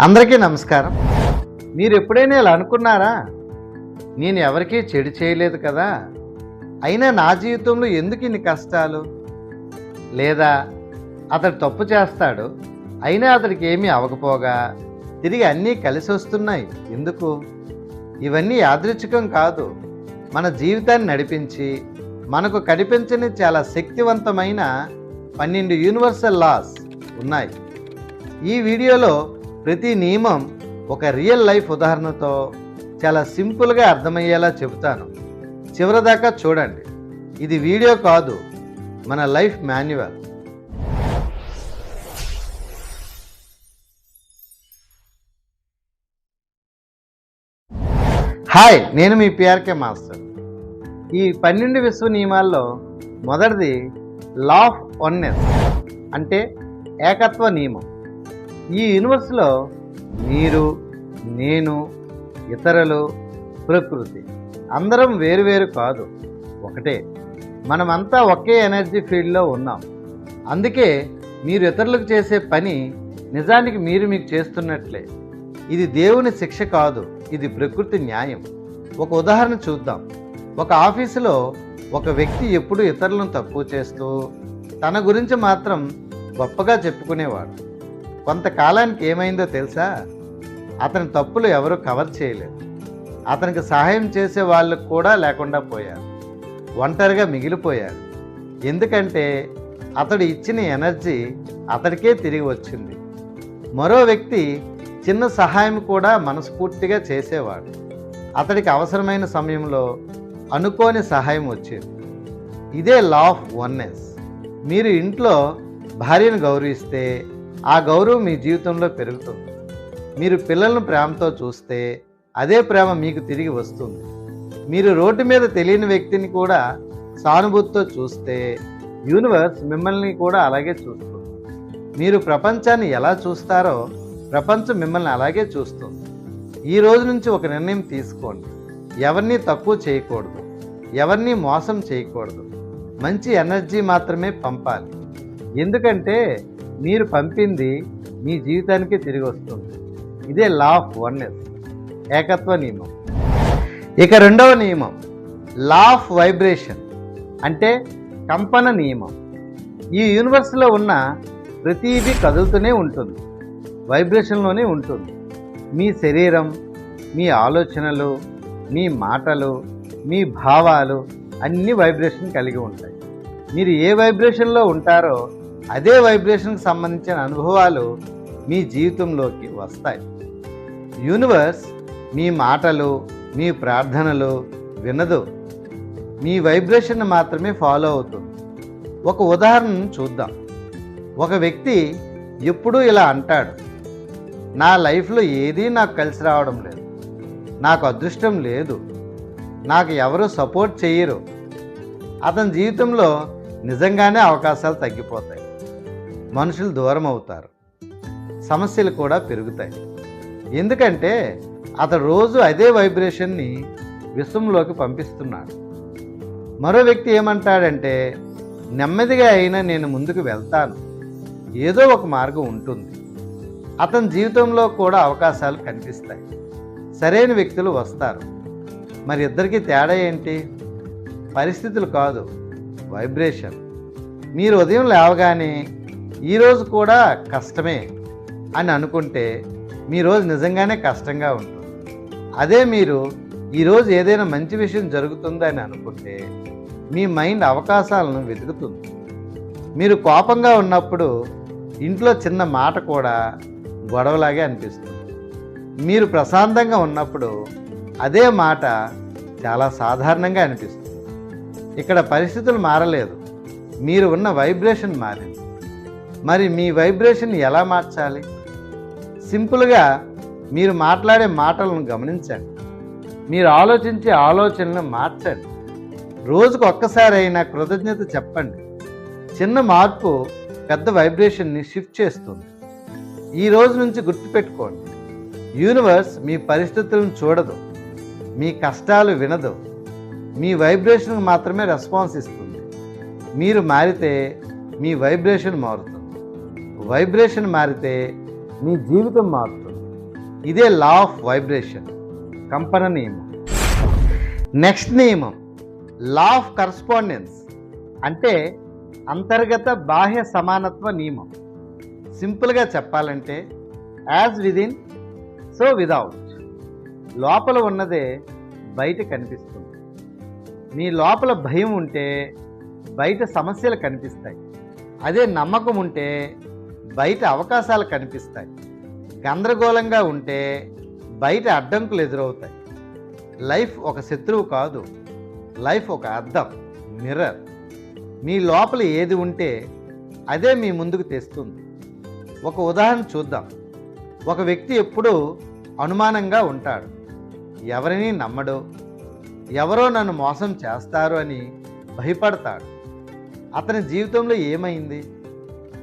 అందరికీ నమస్కారం. మీరు ఎప్పుడైనా ఇలా అనుకున్నారా? నేను ఎవరికీ చెడు చేయలేదు కదా? అయినా నా జీవితంలో ఎందుకు ఇన్ని కష్టాలు? లేదా అతడు తప్పు చేస్తాడు అయినా అతడికి ఏమీ అవ్వకపోగా? తిరిగి అన్నీ కలిసి వస్తున్నాయి. ఎందుకు? ఇవన్నీ యాదృచ్ఛికం కాదు. మన జీవితాన్ని నడిపించి మనకు కనిపించని చాలా శక్తివంతమైన పన్నెండు యూనివర్సల్ లాస్ ఉన్నాయి. ఈ వీడియోలో ప్రతి నియమం ఒక రియల్ లైఫ్ ఉదాహరణతో చాలా సింపుల్గా అర్థమయ్యేలా చెబుతాను. చివరిదాకా చూడండి. ఇది వీడియో కాదు మన లైఫ్ మాన్యువల్ హాయ్ నేను మీ పిఆర్కే మాస్టర్ ఈ పన్నెండు విశ్వ నియమాల్లో మొదటిది లా ఆఫ్ వన్నెస్ అంటే ఏకత్వ నియమం. ఈ యూనివర్స్లో మీరు నేను ఇతరులు ప్రకృతి అందరం వేరువేరు కాదు. ఒకటే మనమంతా ఒకే ఎనర్జీ ఫీల్డ్లో ఉన్నాం. అందుకే మీరు ఇతరులకు చేసే పని నిజానికి మీరు మీకు చేస్తున్నట్లే. ఇది దేవుని శిక్ష కాదు ఇది ప్రకృతి న్యాయం. ఒక ఉదాహరణ చూద్దాం. ఒక ఆఫీసులో ఒక వ్యక్తి ఎప్పుడు ఇతరులను తక్కువ చేస్తూ తన గురించి మాత్రం గొప్పగా చెప్పుకునేవాడు. కొంతకాలానికి ఏమైందో తెలుసా? అతని తప్పులు ఎవరూ కవర్ చేయలేదు. అతనికి సహాయం చేసే వాళ్ళు కూడా లేకుండా పోయారు. ఒంటరిగా మిగిలిపోయారు. ఎందుకంటే అతడు ఇచ్చిన ఎనర్జీ అతడికే తిరిగి వచ్చింది. మరో వ్యక్తి చిన్న సహాయం కూడా మనస్ఫూర్తిగా చేసేవాడు. అతడికి అవసరమైన సమయంలో అనుకోని సహాయం వచ్చేది. ఇదే లా ఆఫ్ వన్నెస్ మీరు ఇంట్లో భార్యను గౌరవిస్తే ఆ గౌరవం మీ జీవితంలో పెరుగుతుంది. మీరు పిల్లలను ప్రేమతో చూస్తే అదే ప్రేమ మీకు తిరిగి వస్తుంది. మీరు రోడ్డు మీద తెలియని వ్యక్తిని కూడా సానుభూతితో చూస్తే యూనివర్స్ మిమ్మల్ని కూడా అలాగే చూస్తుంది. మీరు ప్రపంచాన్ని ఎలా చూస్తారో ప్రపంచం మిమ్మల్ని అలాగే చూస్తుంది. ఈ రోజు నుంచి ఒక నిర్ణయం తీసుకోండి. ఎవరిని తక్కువ చేయకూడదు. ఎవరిని మోసం చేయకూడదు. మంచి ఎనర్జీ మాత్రమే పంపాలి. ఎందుకంటే మీరు పంపింది మీ జీవితానికి తిరిగి వస్తుంది. ఇదే లా ఆఫ్ వన్నెస్ ఏకత్వ నియమం. ఇక రెండవ నియమం లా ఆఫ్ వైబ్రేషన్ అంటే కంపన నియమం. ఈ యూనివర్స్లో ఉన్న ప్రతిదీ కదులుతూనే ఉంటుంది వైబ్రేషన్లోనే ఉంటుంది. మీ శరీరం మీ ఆలోచనలు మీ మాటలు మీ భావాలు అన్ని వైబ్రేషన్ కలిగి ఉంటాయి. మీరు ఏ వైబ్రేషన్లో ఉంటారో అదే వైబ్రేషన్కి సంబంధించిన అనుభవాలు మీ జీవితంలోకి వస్తాయి. యూనివర్స్ మీ మాటలు మీ ప్రార్థనలు వినదు. మీ వైబ్రేషన్ మాత్రమే ఫాలో అవుతుంది. ఒక ఉదాహరణను చూద్దాం. ఒక వ్యక్తి ఎప్పుడూ ఇలా అంటాడు. నా లైఫ్లో ఏదీ నాకు కలిసి రావడం లేదు. నాకు అదృష్టం లేదు. నాకు ఎవరు సపోర్ట్ చేయరు అతని జీవితంలో నిజంగానే అవకాశాలు తగ్గిపోతాయి. మనుషులు దూరం అవుతారు సమస్యలు కూడా పెరుగుతాయి. ఎందుకంటే అతడు రోజు అదే వైబ్రేషన్ని విశ్వంలోకి పంపిస్తున్నాడు. మరో వ్యక్తి ఏమంటాడంటే నెమ్మదిగా అయినా నేను ముందుకు వెళ్తాను. ఏదో ఒక మార్గం ఉంటుంది. అతని జీవితంలో కూడా అవకాశాలు కనిపిస్తాయి. సరైన వ్యక్తులు వస్తారు. మరి ఇద్దరికి తేడా ఏంటి? పరిస్థితులు కాదు. వైబ్రేషన్. మీరు ఉదయం లేవగానే ఈరోజు కూడా కష్టమే అని అనుకుంటే మీ రోజు నిజంగానే కష్టంగా ఉంటుంది. అదే మీరు ఈరోజు ఏదైనా మంచి విషయం జరుగుతుందని అనుకుంటే మీ మైండ్ అవకాశాలను వెతుకుతుంది. మీరు కోపంగా ఉన్నప్పుడు ఇంట్లో చిన్న మాట కూడా గొడవలాగే అనిపిస్తుంది. మీరు ప్రశాంతంగా ఉన్నప్పుడు అదే మాట చాలా సాధారణంగా అనిపిస్తుంది. ఇక్కడ పరిస్థితులు మారలేదు. మీరు ఉన్న వైబ్రేషన్ మారింది. మరి మీ వైబ్రేషన్ ఎలా మార్చాలి? సింపుల్గా మీరు మాట్లాడే మాటలను గమనించండి. మీరు ఆలోచించే ఆలోచనలను మార్చండి. రోజుకు ఒక్కసారి అయినా కృతజ్ఞత చెప్పండి. చిన్న మార్పు పెద్ద వైబ్రేషన్ని షిఫ్ట్ చేస్తుంది. ఈ రోజు నుంచి గుర్తుపెట్టుకోండి. యూనివర్స్ మీ పరిస్థితులను చూడదు. మీ కష్టాలు వినదు. మీ వైబ్రేషన్కి మాత్రమే రెస్పాన్స్ ఇస్తుంది. మీరు మారితే మీ వైబ్రేషన్ మారుతుంది. వైబ్రేషన్ మారితే మీ జీవితం మారుతుంది. ఇదే లా ఆఫ్ వైబ్రేషన్ కంపన నియమం. నెక్స్ట్ నియమం. లా ఆఫ్ కరస్పాండెన్స్ అంటే అంతర్గత బాహ్య సమానత్వ నియమం. సింపుల్గా చెప్పాలంటే యాజ్ విదిన్ సో విదౌట్ లోపల ఉన్నదే బయట కనిపిస్తుంది. మీ లోపల భయం ఉంటే బయట సమస్యలు కనిపిస్తాయి. అదే నమ్మకం ఉంటే బయట అవకాశాలు కనిపిస్తాయి. గందరగోళంగా ఉంటే బయట అడ్డంకులు ఎదురవుతాయి. లైఫ్ ఒక శత్రువు కాదు. లైఫ్ ఒక అద్దం మిర్రర్. మీ లోపల ఏది ఉంటే అదే మీ ముందుకు తెస్తుంది. ఒక ఉదాహరణ చూద్దాం. ఒక వ్యక్తి ఎప్పుడూ అనుమానంగా ఉంటాడు. ఎవరిని నమ్మడు. ఎవరో నన్ను మోసం చేస్తారు అని భయపడతాడు. అతని జీవితంలో ఏమైంది?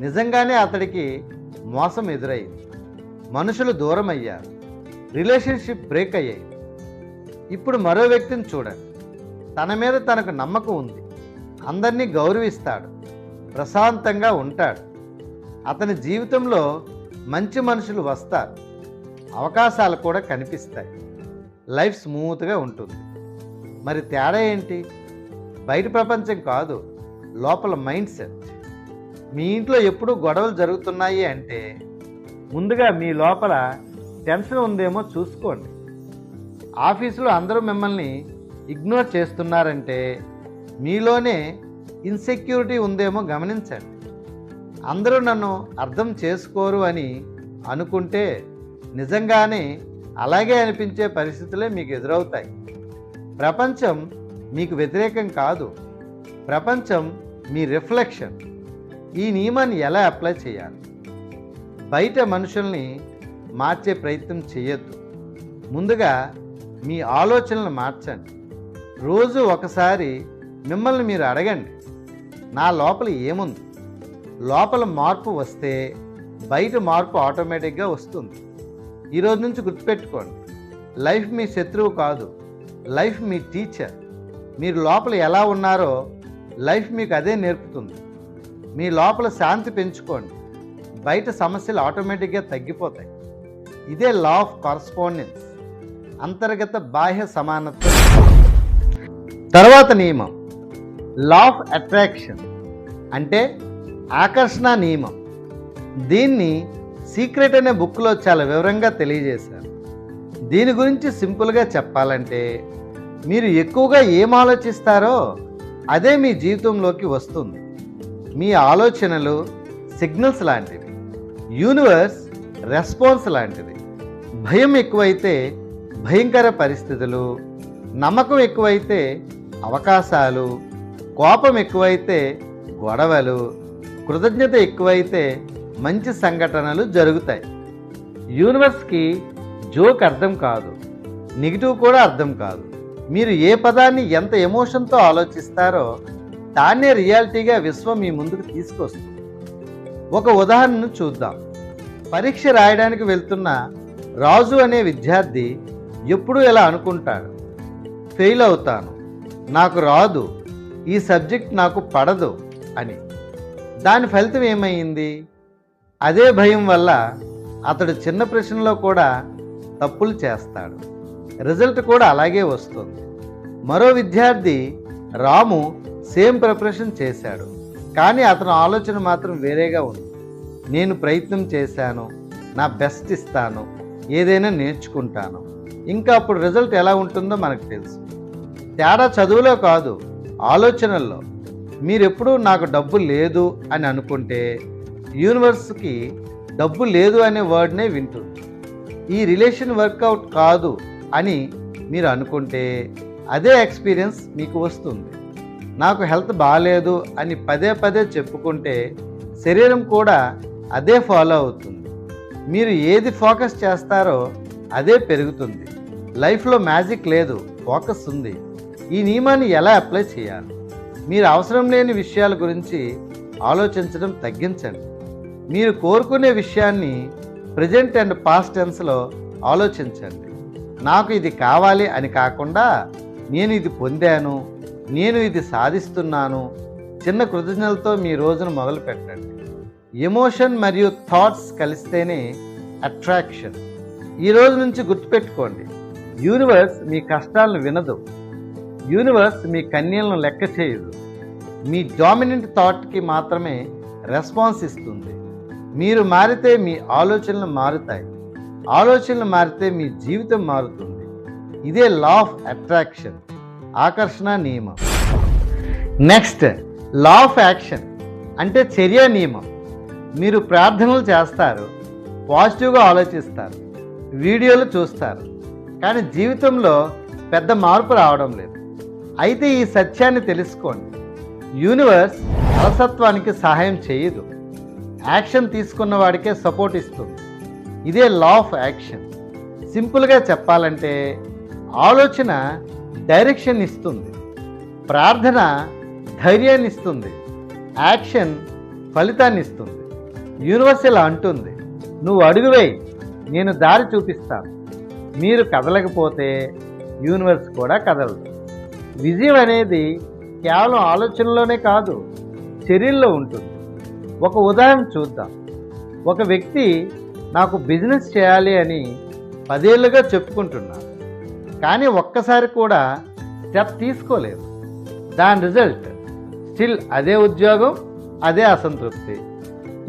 నిజంగానే అతడికి మోసం ఎదురైంది మనుషులు దూరం అయ్యారు రిలేషన్షిప్ బ్రేక్ అయ్యాయి. ఇప్పుడు మరో వ్యక్తిని చూడండి. తన మీద తనకు నమ్మకం ఉంది. అందరినీ గౌరవిస్తాడు. ప్రశాంతంగా ఉంటాడు. అతని జీవితంలో మంచి మనుషులు వస్తారు. అవకాశాలు కూడా కనిపిస్తాయి. లైఫ్ స్మూత్గా ఉంటుంది. మరి తేడా ఏంటి? బయట ప్రపంచం కాదు. లోపల మైండ్ సెట్. మీ ఇంట్లో ఎప్పుడు గొడవలు జరుగుతున్నాయి అంటే ముందుగా మీ లోపల టెన్షన్ ఉందేమో చూసుకోండి. ఆఫీసులో అందరూ మిమ్మల్ని ఇగ్నోర్ చేస్తున్నారంటే మీలోనే ఇన్సెక్యూరిటీ ఉందేమో గమనించండి. అందరూ నన్ను అర్థం చేసుకోరు అని అనుకుంటే నిజంగానే అలాగే అనిపించే పరిస్థితులే మీకు ఎదురవుతాయి. ప్రపంచం మీకు వ్యతిరేకం కాదు. ప్రపంచం మీ రిఫ్లెక్షన్. ఈ నియమాన్ని ఎలా అప్లై చేయాలి? బయట మనుషుల్ని మార్చే ప్రయత్నం చేయొద్దు. ముందుగా మీ ఆలోచనలు మార్చండి. రోజు ఒకసారి మిమ్మల్ని మీరు అడగండి. నా లోపల ఏముంది? లోపల మార్పు వస్తే బయట మార్పు ఆటోమేటిక్గా వస్తుంది. ఈరోజు నుంచి గుర్తుపెట్టుకోండి. లైఫ్ మీ శత్రువు కాదు. లైఫ్ మీ టీచర్. మీరు లోపల ఎలా ఉన్నారో లైఫ్ మీకు అదే నేర్పుతుంది. మీ లోపల శాంతి పెంచుకోండి. బయట సమస్యలు ఆటోమేటిక్గా తగ్గిపోతాయి. ఇదే లా ఆఫ్ కరస్పాండెన్స్ అంతర్గత బాహ్య సమానత్వం. తర్వాత నియమం. లా ఆఫ్ అట్రాక్షన్ అంటే ఆకర్షణ నియమం. దీన్ని సీక్రెట్ అనే బుక్లో చాలా వివరంగా తెలియజేశారు. దీని గురించి సింపుల్గా చెప్పాలంటే మీరు ఎక్కువగా ఏం ఆలోచిస్తారో అదే మీ జీవితంలోకి వస్తుంది. మీ ఆలోచనలు సిగ్నల్స్ లాంటివి. యూనివర్స్ రెస్పాన్స్ లాంటిది. భయం ఎక్కువైతే భయంకర పరిస్థితులు నమ్మకం ఎక్కువైతే అవకాశాలు కోపం ఎక్కువైతే గొడవలు కృతజ్ఞత ఎక్కువైతే మంచి సంఘటనలు జరుగుతాయి. యూనివర్స్కి జోక్ అర్థం కాదు నెగిటివ్ కూడా అర్థం కాదు. మీరు ఏ పదాన్ని ఎంత ఎమోషన్తో ఆలోచిస్తారో దాన్నే రియాలిటీగా విశ్వం మీ ముందుకు తీసుకొస్తుంది. ఒక ఉదాహరణను చూద్దాం. పరీక్ష రాయడానికి వెళ్తున్న రాజు అనే విద్యార్థి ఎప్పుడూ ఇలా అనుకుంటాడు. ఫెయిల్ అవుతాను. నాకు రాదు. ఈ సబ్జెక్ట్ నాకు పడదు అని. దాని ఫలితం ఏమైంది? అదే భయం వల్ల అతడు చిన్న ప్రశ్నలో కూడా తప్పులు చేస్తాడు. రిజల్ట్ కూడా అలాగే వస్తుంది. మరో విద్యార్థి రాము సేమ్ ప్రిపరేషన్ చేశాడు. కానీ అతని ఆలోచన మాత్రం వేరేగా ఉంది. నేను ప్రయత్నం చేశాను నా బెస్ట్ ఇస్తాను ఏదైనా నేర్చుకుంటాను. ఇంకా అప్పుడు రిజల్ట్ ఎలా ఉంటుందో మనకు తెలుసు. తేడా చదువులో కాదు ఆలోచనల్లో. మీరెప్పుడూ నాకు డబ్బు లేదు అని అనుకుంటే యూనివర్స్కి డబ్బు లేదు అనే వర్డ్నే వింటుంది. ఈ రిలేషన్ వర్కౌట్ కాదు అని మీరు అనుకుంటే అదే ఎక్స్పీరియన్స్ మీకు వస్తుంది. నాకు హెల్త్ బాగాలేదు అని పదే పదే చెప్పుకుంటే శరీరం కూడా అదే ఫాలో అవుతుంది. మీరు ఏది ఫోకస్ చేస్తారో అదే పెరుగుతుంది. లైఫ్లో మ్యాజిక్ లేదు ఫోకస్ ఉంది. ఈ నియమాన్ని ఎలా అప్లై చేయాలి? మీరు అవసరం లేని విషయాల గురించి ఆలోచించడం తగ్గించండి. మీరు కోరుకునే విషయాన్ని ప్రజెంట్ అండ్ పాస్ట్ టెన్స్లో ఆలోచించండి. నాకు ఇది కావాలి అని కాకుండా నేను ఇది పొందాను నేను ఇది సాధిస్తున్నాను. చిన్న కృతజ్ఞతలతో మీ రోజును మొదలు పెట్టండి. ఎమోషన్ మరియు థాట్స్ కలిస్తేనే అట్రాక్షన్. ఈ రోజు నుంచి గుర్తుపెట్టుకోండి. యూనివర్స్ మీ కష్టాలను వినదు. యూనివర్స్ మీ కన్యలను లెక్క చేయదు. మీ డామినెంట్ థాట్కి మాత్రమే రెస్పాన్స్ ఇస్తుంది. మీరు మారితే మీ ఆలోచనలు మారుతాయి. ఆలోచనలు మారితే మీ జీవితం మారుతుంది. ఇదే లా ఆఫ్ అట్రాక్షన్ ఆకర్షణ నియమం. నెక్స్ట్ లా ఆఫ్ యాక్షన్ అంటే చర్య నియమం. మీరు ప్రార్థనలు చేస్తారు పాజిటివ్గా ఆలోచిస్తారు వీడియోలు చూస్తారు కానీ జీవితంలో పెద్ద మార్పు రావడం లేదు. అయితే ఈ సత్యాన్ని తెలుసుకోండి. యూనివర్స్ అలసత్వానికి సహాయం చేయదు. యాక్షన్ తీసుకున్న వాడికే సపోర్ట్ ఇస్తుంది. ఇదే లా ఆఫ్ యాక్షన్ సింపుల్గా చెప్పాలంటే ఆలోచన డైరెక్షన్ ఇస్తుంది. ప్రార్థన ధైర్యాన్ని ఇస్తుంది. యాక్షన్ ఫలితాన్ని ఇస్తుంది. యూనివర్స్ ఇలా అంటుంది. నువ్వు అడుగువేయి నేను దారి చూపిస్తాను. మీరు కదలకపోతే యూనివర్స్ కూడా కదలదు. విజయం అనేది కేవలం ఆలోచనలోనే కాదు చర్యల్లో ఉంటుంది. ఒక ఉదాహరణ చూద్దాం. ఒక వ్యక్తి నాకు బిజినెస్ చేయాలి అని పదేళ్ళుగా చెప్పుకుంటున్నాను కానీ ఒక్కసారి కూడా స్టెప్ తీసుకోలేదు. దాని రిజల్ట్ స్టిల్ అదే ఉద్యోగం అదే అసంతృప్తి.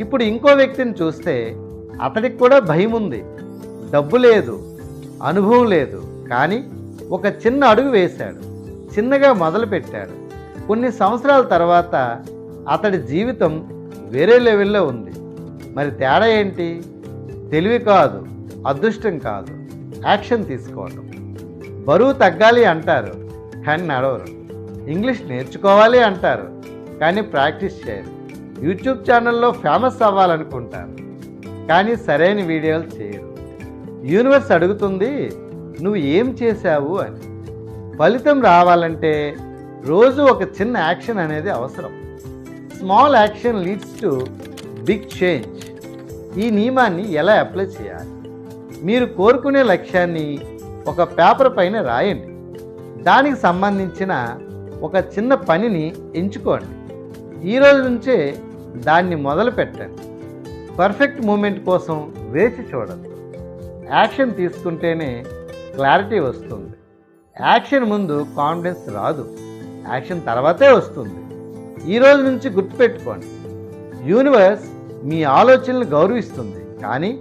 ఇప్పుడు ఇంకో వ్యక్తిని చూస్తే అతడికి కూడా భయం ఉంది. డబ్బు లేదు అనుభవం లేదు కానీ ఒక చిన్న అడుగు వేశాడు. చిన్నగా మొదలుపెట్టాడు కొన్ని సంవత్సరాల తర్వాత అతడి జీవితం వేరే లెవెల్లో ఉంది. మరి తేడా ఏంటి? తెలివి కాదు అదృష్టం కాదు. యాక్షన్ తీసుకోవటం. బరువు తగ్గాలి అంటారు కానీ నడవరు. ఇంగ్లీష్ నేర్చుకోవాలి అంటారు కానీ ప్రాక్టీస్ చేయరు. యూట్యూబ్ ఛానల్లో ఫేమస్ అవ్వాలనుకుంటారు కానీ సరైన వీడియోలు చేయరు. యూనివర్స్ అడుగుతుంది నువ్వు ఏం చేశావు? అని. ఫలితం రావాలంటే రోజు ఒక చిన్న యాక్షన్ అనేది అవసరం. Small action leads to big change. ఈ నియమాన్ని ఎలా అప్లై చేయాలి? మీరు కోరుకునే లక్ష్యాన్ని ఒక పేపర్ పైన రాయండి. దానికి సంబంధించిన ఒక చిన్న పనిని ఎంచుకోండి. ఈరోజు నుంచే దాన్ని మొదలు పెట్టండి. పర్ఫెక్ట్ మూమెంట్ కోసం వేచి చూడండి. యాక్షన్ తీసుకుంటేనే క్లారిటీ వస్తుంది. యాక్షన్ ముందు కాన్ఫిడెన్స్ రాదు. యాక్షన్ తర్వాతే వస్తుంది. ఈరోజు నుంచి గుర్తుపెట్టుకోండి. యూనివర్స్ మీ ఆలోచనలు గౌరవిస్తుంది. కానీ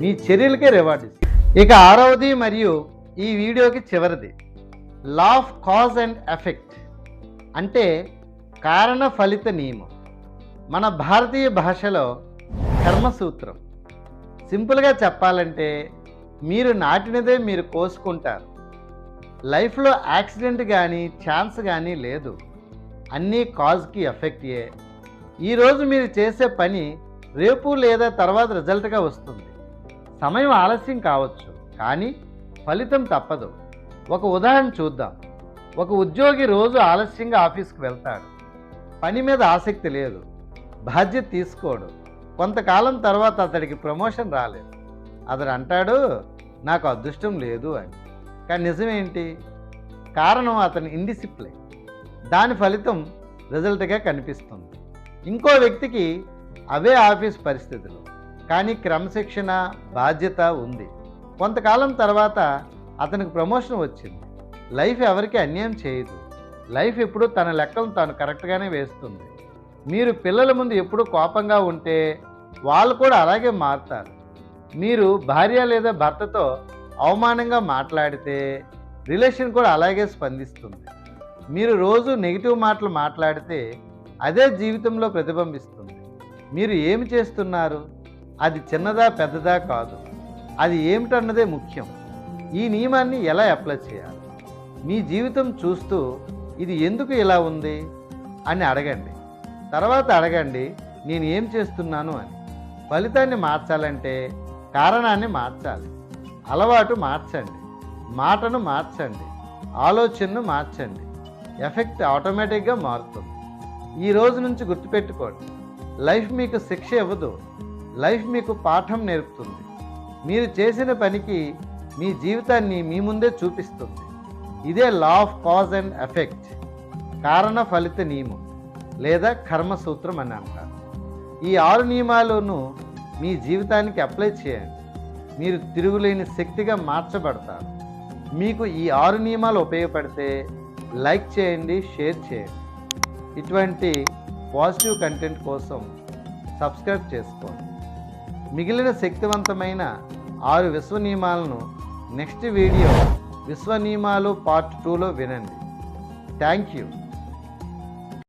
మీ చర్యలకే రివార్డ్ ఇక ఆరవది మరియు ఈ వీడియోకి చివరిది. Law of cause and effect అంటే కారణ ఫలిత నియమం. మన భారతీయ భాషలో కర్మసూత్రం. సింపుల్గా చెప్పాలంటే మీరు నాటినదే మీరు కోసుకుంటారు. లైఫ్లో యాక్సిడెంట్ కానీ ఛాన్స్ కానీ లేదు. అన్నీ కాజ్కి ఎఫెక్టే ఈరోజు మీరు చేసే పని రేపు లేదా తర్వాత రిజల్ట్గా వస్తుంది. సమయం ఆలస్యం కావచ్చు. కానీ ఫలితం తప్పదు. ఒక ఉదాహరణ చూద్దాం. ఒక ఉద్యోగి రోజు ఆలస్యంగా ఆఫీస్కి వెళ్తాడు. పని మీద ఆసక్తి లేదు. బాధ్యత తీసుకోడు. కొంతకాలం తర్వాత అతడికి ప్రమోషన్ రాలేదు. అతడు అంటాడు నాకు అదృష్టం లేదు అని. కానీ నిజమేంటి? కారణం అతని ఇండిసిప్లిన్ దాని ఫలితం రిజల్ట్గా కనిపిస్తుంది. ఇంకో వ్యక్తికి అవే ఆఫీస్ పరిస్థితులు. కానీ క్రమశిక్షణ బాధ్యత ఉంది. కొంతకాలం తర్వాత అతనికి ప్రమోషన్ వచ్చింది. లైఫ్ ఎవరికి అన్యాయం చేయదు. లైఫ్ ఎప్పుడు తన లెక్కలను తాను కరెక్ట్గానే వేస్తుంది. మీరు పిల్లల ముందు ఎప్పుడు కోపంగా ఉంటే వాళ్ళు కూడా అలాగే మారుతారు. మీరు భార్య లేదా భర్తతో అవమానంగా మాట్లాడితే రిలేషన్ కూడా అలాగే స్పందిస్తుంది. మీరు రోజు నెగిటివ్ మాటలు మాట్లాడితే అదే జీవితంలో ప్రతిబింబిస్తుంది. మీరు ఏమి చేస్తున్నారు? అది చిన్నదా పెద్దదా కాదు. అది ఏమిటన్నదే ముఖ్యం. ఈ నియమాన్ని ఎలా అప్లై చేయాలి? మీ జీవితం చూస్తూ ఇది ఎందుకు ఇలా ఉంది? అని అడగండి. తర్వాత అడగండి నేను ఏం చేస్తున్నాను అని. ఫలితాన్ని మార్చాలంటే కారణాన్ని మార్చాలి. అలవాటు మార్చండి. మాటను మార్చండి. ఆలోచనను మార్చండి. ఎఫెక్ట్ ఆటోమేటిక్గా మారుతుంది. ఈ రోజు నుంచి గుర్తుపెట్టుకోండి. లైఫ్ మీకు శిక్ష ఇవ్వదు. లైఫ్ మీకు పాఠం నేర్పుతుంది. మీరు చేసిన పనికి మీ జీవితాన్ని మీ ముందే చూపిస్తుంది. ఇదే law of cause and effect కారణ ఫలిత నియమం లేదా కర్మ సూత్రం అని అంటారు. ఈ ఆరు నియమాలను మీ జీవితానికి అప్లై చేయండి. మీరు తిరుగులేని శక్తిగా మార్చబడతారు. మీకు ఈ ఆరు నియమాలు ఉపయోగపడితే లైక్ చేయండి షేర్ చేయండి. ఇటువంటి పాజిటివ్ కంటెంట్ కోసం సబ్స్క్రైబ్ చేసుకోండి. మిగిలిన శక్తివంతమైన ఆరు విశ్వ నియమాలను నెక్స్ట్ వీడియో విశ్వ నియమాలు పార్ట్ టూలో వినండి. Thank you.